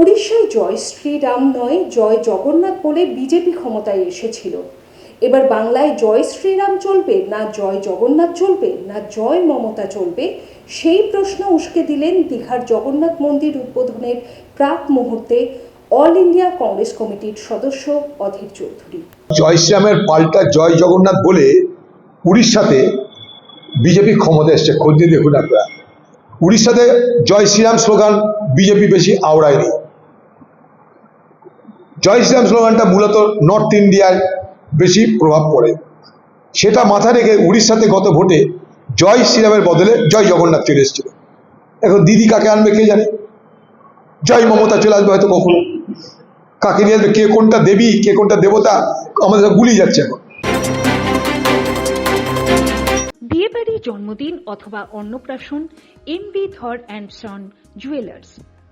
উড়িষ্যায় জয়, শ্রীরাম নয়, জয় জগন্নাথ বলে বিজেপি ক্ষমতায় এসেছিল। এবার বাংলায় জয় শ্রীরাম চলবে, না জয় জগন্নাথ চলবে, না জয় মমতা চলবে, সেই প্রশ্ন উস্কে দিলেন দীঘার জগন্নাথ মন্দির উদ্বোধনের প্রাক মুহূর্তে অল ইন্ডিয়া কংগ্রেস কমিটির সদস্য অধীর চৌধুরী। জয় শ্রীরামের পাল্টা জয় জগন্নাথ বলে উড়িষ্যাতে বিজেপি ক্ষমতা এসছে। খোঁজ নিয়ে দেখুন আপনারা উড়িষ্যাতে জয় শ্রীরাম স্লোগান বিজেপি বেশি আওড়ায়নি। জয় শ্রীরাম স্লোগানটা মূলত নর্থ ইন্ডিয়ায় বেশি প্রভাব পড়ে। সেটা মাথায় রেখে উড়িষ্যাতে গত ভোটে জয় শ্রীরামের বদলে জয় জগন্নাথ চলে এসেছিল। এখন দিদি কাকে আনবে কে জানে? জয় মমতা চলে আসবে হয়তো কখনো। কাকে নিয়ে আসবে? কে কোনটা দেবী? কে কোনটা দেবতা? আমাদের গুলিয়ে যাচ্ছে এখন। বিয়েবাড়ি জন্মদিন অথবা অন্নপ্রাশন M B Dhar and son jewellers